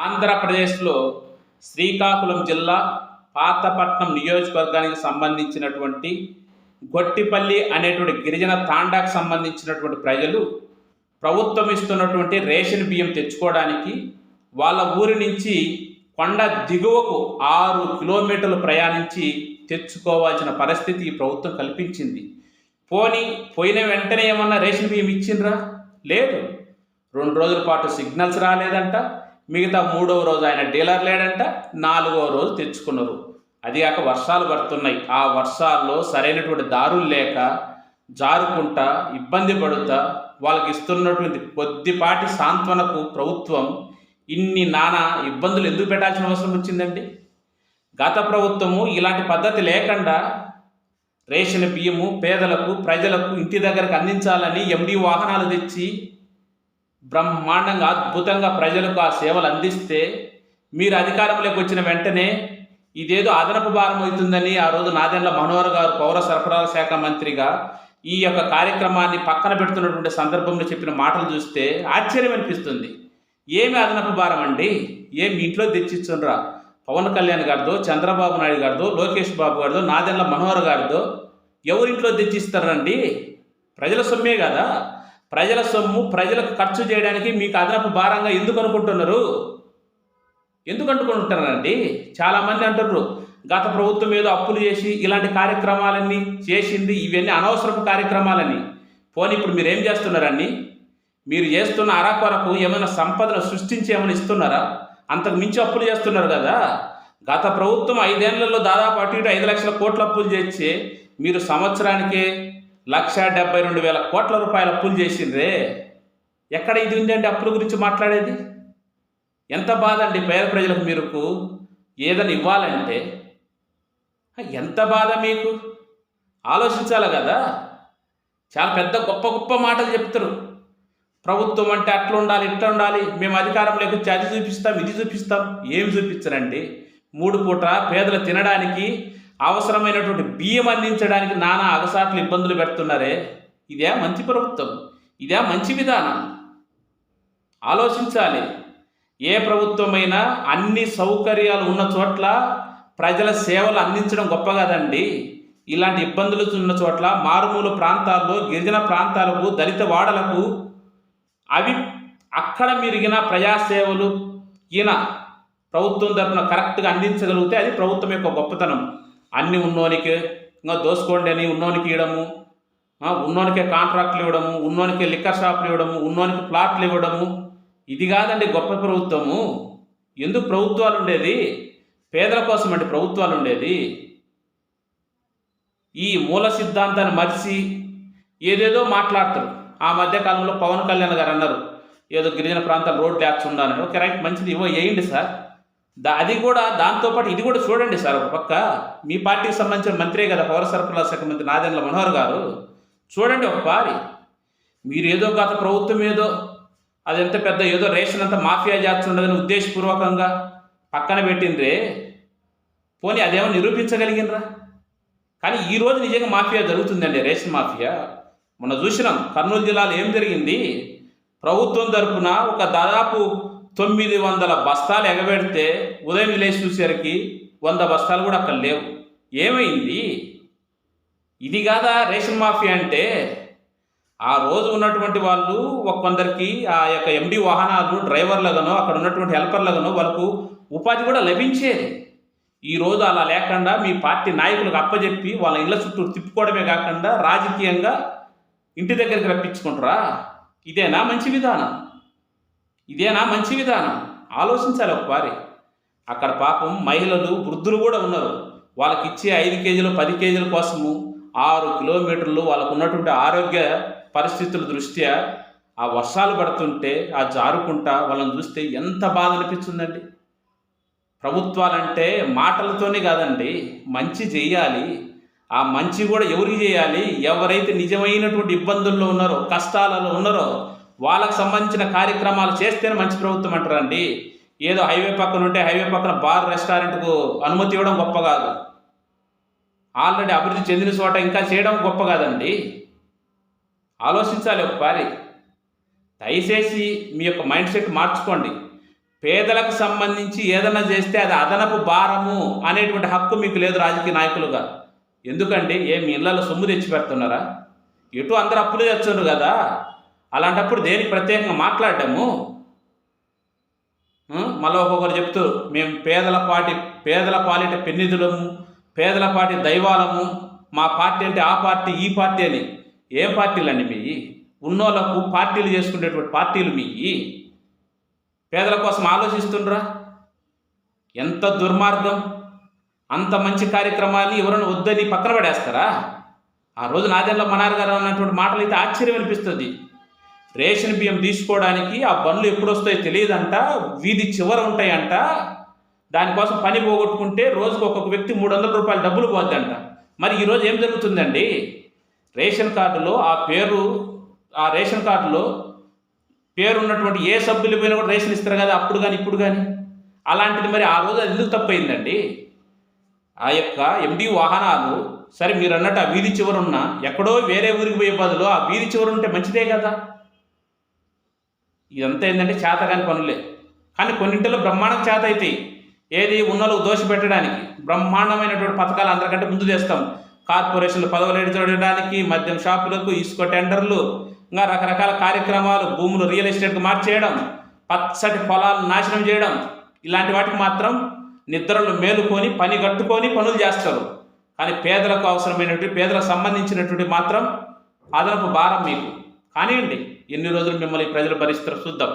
ఆంధ్రప్రదేశ్లో శ్రీకాకుళం జిల్లా పాతపట్నం నియోజకవర్గానికి సంబంధించినటువంటి గొట్టిపల్లి అనేటువంటి గిరిజన తాండాకు సంబంధించినటువంటి ప్రజలు ప్రభుత్వం ఇస్తున్నటువంటి రేషన్ బియ్యం తెచ్చుకోవడానికి వాళ్ళ ఊరి నుంచి కొండ దిగువకు ఆరు కిలోమీటర్లు ప్రయాణించి తెచ్చుకోవాల్సిన పరిస్థితి ఈ ప్రభుత్వం కల్పించింది. పోని పోయిన వెంటనే ఏమన్నా రేషన్ బియ్యం ఇచ్చిండ్రా? లేదు. రెండు రోజుల పాటు సిగ్నల్స్ రాలేదంట. మిగతా మూడవ రోజు ఆయన డీలర్ లేడంట నాలుగవ రోజు తెచ్చుకున్నారు. అది కాక వర్షాలు పడుతున్నాయి. ఆ వర్షాల్లో సరైనటువంటి దారులు లేక జారుకుంటా ఇబ్బంది పడుతా వాళ్ళకి ఇస్తున్నటువంటి కొద్దిపాటి సాంత్వనకు ప్రభుత్వం ఇన్ని నానా ఇబ్బందులు ఎందుకు పెట్టాల్సిన అవసరం వచ్చిందండి? గత ప్రభుత్వము ఇలాంటి పద్ధతి లేకుండా రేషన్ బియ్యము పేదలకు ప్రజలకు ఇంటి దగ్గరకు అందించాలని ఎండి వాహనాలు తెచ్చి బ్రహ్మాండంగా అద్భుతంగా ప్రజలకు ఆ సేవలు అందిస్తే మీరు అధికారంలోకి వచ్చిన వెంటనే ఇదేదో అదనపు భారం అవుతుందని ఆ రోజు నాదెండ్ల మనోహర్ గారు పౌర సరఫరాల శాఖ మంత్రిగా ఈ యొక్క కార్యక్రమాన్ని పక్కన పెడుతున్నటువంటి సందర్భంలో చెప్పిన మాటలు చూస్తే ఆశ్చర్యం అనిపిస్తుంది. ఏమి అదనపు భారం అండి? ఏమి ఇంట్లో తెచ్చిచ్చుండ్రా? పవన్ కళ్యాణ్ గారిదో చంద్రబాబు నాయుడు గారిదో లోకేష్ బాబు గారిదో నాదెండ్ల మనోహర్ గారిదో ఎవరింట్లో తెచ్చిస్తారండి? ప్రజల సొమ్మే కదా. ప్రజల సొమ్ము ప్రజలకు ఖర్చు చేయడానికి మీకు అదనపు భారంగా ఎందుకు అనుకుంటున్నారు? ఎందుకు అనుకుంటున్నారండి చాలామంది అంటున్నారు గత ప్రభుత్వం ఏదో అప్పులు చేసి ఇలాంటి కార్యక్రమాలన్నీ చేసింది ఇవన్నీ అనవసరపు కార్యక్రమాలని. పోనీ ఇప్పుడు మీరు ఏం చేస్తున్నారండి? మీరు చేస్తున్న అరాకొరకు ఏమైనా సంపదను సృష్టించి ఏమైనా ఇస్తున్నారా? అంతకు మించి అప్పులు చేస్తున్నారు కదా. గత ప్రభుత్వం ఐదేళ్ళలో దాదాపు అటు ఇటు ఐదు లక్షల కోట్ల అప్పులు చేసి మీరు సంవత్సరానికే లక్ష డెబ్బై రెండు వేల కోట్ల రూపాయల అప్పులు చేసిండ్రే. ఎక్కడ ఇది ఉందండి అప్పుల గురించి మాట్లాడేది? ఎంత బాధ అండి పేద ప్రజలకు మీరుకు? ఏదైనా ఇవ్వాలంటే? ఎంత బాధ మీకు? ఆలోచించాలి కదా. చాలా పెద్ద గొప్ప గొప్ప మాటలు చెప్తారు. ప్రభుత్వం అంటే అట్లా ఉండాలి ఇట్లా ఉండాలి. మేము అధికారంలోకి వచ్చి అది చూపిస్తాం ఇది చూపిస్తాం. ఏం చూపించరండి? మూడు పూట పేదలు తినడానికి అవసరమైనటువంటి బియ్యం అందించడానికి నానా అగసాట్లు ఇబ్బందులు పెడుతున్నారే? ఇదే మంచి ప్రభుత్వం. ఇదే మంచి విధానం. ఆలోచించాలి. ఏ ప్రభుత్వమైనా అన్ని సౌకర్యాలు ఉన్న చోట్ల ప్రజల సేవలు అందించడం గొప్ప కదండి. ఇలాంటి ఇబ్బందులు ఉన్న చోట్ల మారుమూల ప్రాంతాల్లో గిరిజన ప్రాంతాలకు దళిత వాడలకు అవి అక్కడ మెరిగిన ప్రజాసేవలు ఈయన ప్రభుత్వం తరఫున కరెక్ట్గా అందించగలిగితే అది ప్రభుత్వం యొక్క గొప్పతనం. అన్ని ఉన్నోనికి ఇంకా దోసుకోండి అని ఉన్నోనికి ఇవ్వడము ఉన్నోనికే కాంట్రాక్ట్లు ఇవ్వడము ఉన్నోనికే లిక్కర్ షాప్లు ఇవ్వడము ఉన్నోనికి ప్లాట్లు ఇవ్వడము. ఇది కాదండి గొప్ప ప్రభుత్వము. ఎందుకు ప్రభుత్వాలు ఉండేది? పేదల కోసం అండి ప్రభుత్వాలు ఉండేది. ఈ మూల సిద్ధాంతాన్ని మరిచి ఏదేదో మాట్లాడతారు. ఆ మధ్యకాలంలో పవన్ కళ్యాణ్ గారు అన్నారు ఏదో గిరిజన ప్రాంతాలు రోడ్లు యాక్స్ ఉండాలని ఓకే రైట్ మంచిది. ఇవ్వ వేయండి సార్. దా అది కూడా దాంతోపాటు ఇది కూడా చూడండి సార్ ఒక పక్క. మీ పార్టీకి సంబంధించిన మంత్రే కదా పౌర సరఫరాల శాఖ మంత్రి నాదెండ్ల మనోహర్ గారు. చూడండి ఒక పారి. మీరు ఏదో గత ప్రభుత్వం ఏదో అది ఎంత పెద్ద ఏదో రేషన్ అంతా మాఫియా చేస్తుండదని ఉద్దేశపూర్వకంగా పక్కన పెట్టిండ్రే. పోనీ అదేమో నిరూపించగలిగినరా కానీ ఈ రోజు నిజంగా మాఫియా జరుగుతుందండి రేషన్ మాఫియా. మొన్న చూసినాం కర్నూలు జిల్లాలో ఏం జరిగింది? ప్రభుత్వం తరపున ఒక దాదాపు తొమ్మిది వందల బస్తాలు ఎగబెడితే ఉదయం లేచి చూసేసరికి వంద బస్తాలు కూడా అక్కడ లేవు. ఏమైంది? ఇది కాదా రేషన్ మాఫియా అంటే? ఆ రోజు ఉన్నటువంటి వాళ్ళు ఒక కొందరికి ఆ యొక్క ఎండి వాహనాలు డ్రైవర్లగానో అక్కడ ఉన్నటువంటి హెల్పర్లగానో వాళ్ళకు ఉపాధి కూడా లభించేది. ఈ రోజు అలా లేకుండా మీ పార్టీ నాయకులకు అప్పజెప్పి వాళ్ళ ఇళ్ళ చుట్టూ తిప్పుకోవడమే కాకుండా రాజకీయంగా ఇంటి దగ్గరికి రప్పించుకుంటారా? ఇదేనా మంచి విధానం? ఇదేనా మంచి విధానం? ఆలోచించాలి ఒకసారి. అక్కడ పాపం మహిళలు వృద్ధులు కూడా ఉన్నారు. వాళ్ళకి ఇచ్చే ఐదు కేజీలు పది కేజీల కోసము ఆరు కిలోమీటర్లు వాళ్ళకు ఉన్నటువంటి ఆరోగ్య పరిస్థితుల దృష్ట్యా ఆ వర్షాలు పడుతుంటే ఆ జారుకుంటా వాళ్ళని చూస్తే ఎంత బాధ అనిపిస్తుందండి. ప్రభుత్వాలంటే మాటలతోనే కాదండి మంచి చేయాలి. ఆ మంచి కూడా ఎవరికి చేయాలి? ఎవరైతే నిజమైనటువంటి ఇబ్బందుల్లో ఉన్నారో కష్టాలలో ఉన్నారో వాళ్ళకు సంబంధించిన కార్యక్రమాలు చేస్తేనే మంచి ప్రభుత్వం అంటారండి. ఏదో హైవే పక్కన ఉంటే హైవే పక్కన బార్ రెస్టారెంట్కు అనుమతి ఇవ్వడం గొప్ప కాదు. ఆల్రెడీ అభివృద్ధి చెందిన చోట ఇంకా చేయడం గొప్ప కాదండి. ఆలోచించాలి ఒకసారి. దయచేసి మీ యొక్క మైండ్ సెట్ మార్చుకోండి. పేదలకు సంబంధించి ఏదైనా చేస్తే అది అదనపు భారము అనేటువంటి హక్కు మీకు లేదు రాజకీయ నాయకులుగా. ఎందుకంటే ఏ మీ ఇళ్ళలో సొమ్ము తెచ్చి పెడుతున్నారా? ఎటు అందరు అప్పులు తెచ్చున్నారు కదా? అలాంటప్పుడు దేనికి ప్రత్యేకంగా మాట్లాడము మళ్ళీ ఒక్కొక్కరు చెప్తూ మేము పేదల పాటి పేదల పాలిట పెన్నిధులము పేదల పాటి దైవాలము మా పార్టీ అంటే ఆ పార్టీ ఈ పార్టీ అని. ఏ పార్టీలు అండి మీ ఉన్నోళ్ళకు పార్టీలు చేసుకునేటువంటి పార్టీలు మీ పేదల కోసం ఆలోచిస్తుండ్రా? ఎంత దుర్మార్గం అంత మంచి కార్యక్రమాన్ని ఎవరైనా వద్దని పక్కన పడేస్తారా? ఆ రోజు నాదెండ్ల మనార్ గారు అన్నటువంటి మాటలు అయితే ఆశ్చర్యం అనిపిస్తుంది. రేషన్ బియ్యం తీసుకోవడానికి ఆ బండ్లు ఎప్పుడు వస్తాయో తెలియదంట వీధి చివర ఉంటాయంట. దానికోసం పని పోగొట్టుకుంటే రోజుకు ఒక్కొక్క వ్యక్తి మూడు వందల రూపాయలు డబ్బులు పోద్దంట. మరి ఈరోజు ఏం జరుగుతుందండి? రేషన్ కార్డులో ఆ పేరు ఆ రేషన్ కార్డులో పేరు ఉన్నటువంటి ఏ సభ్యులు పోయినా కూడా రేషన్ ఇస్తారు కదా అప్పుడు కానీ ఇప్పుడు కానీ అలాంటిది మరి ఆ రోజు అది ఎందుకు తప్పైందండి? ఆ యొక్క ఎండి వాహనాలు సరే మీరు అన్నట్టు ఆ వీధి చివరున్న ఎక్కడో వేరే ఊరికి పోయే బదులు ఆ వీధి చివరు ఉంటే మంచిదే కదా? ఇదంతా ఏంటంటే చేతగాని పనులే. కానీ కొన్నింటిలో బ్రహ్మాండం చేత అవుతాయి ఏది ఉన్నోళ్ళకు దోష పెట్టడానికి బ్రహ్మాండమైనటువంటి పథకాలు అందరికంటే ముందు చేస్తాం కార్పొరేషన్లు పదవులు చూడడానికి మద్యం షాపులకు ఇసుక టెండర్లు ఇంకా రకరకాల కార్యక్రమాలు భూములు రియల్ ఎస్టేట్కి మార్చేయడం పచ్చటి పొలాలు నాశనం చేయడం ఇలాంటి వాటికి మాత్రం నిద్రలు మేలుకొని పని కట్టుకొని పనులు చేస్తారు. కానీ పేదలకు అవసరమైనటువంటి పేదలకు సంబంధించినటువంటి మాత్రం అదనపు భారం మీకు. కానివ్వండి ఎన్ని రోజులు మిమ్మల్ని ప్రజలు భరిస్తారో చూద్దాం.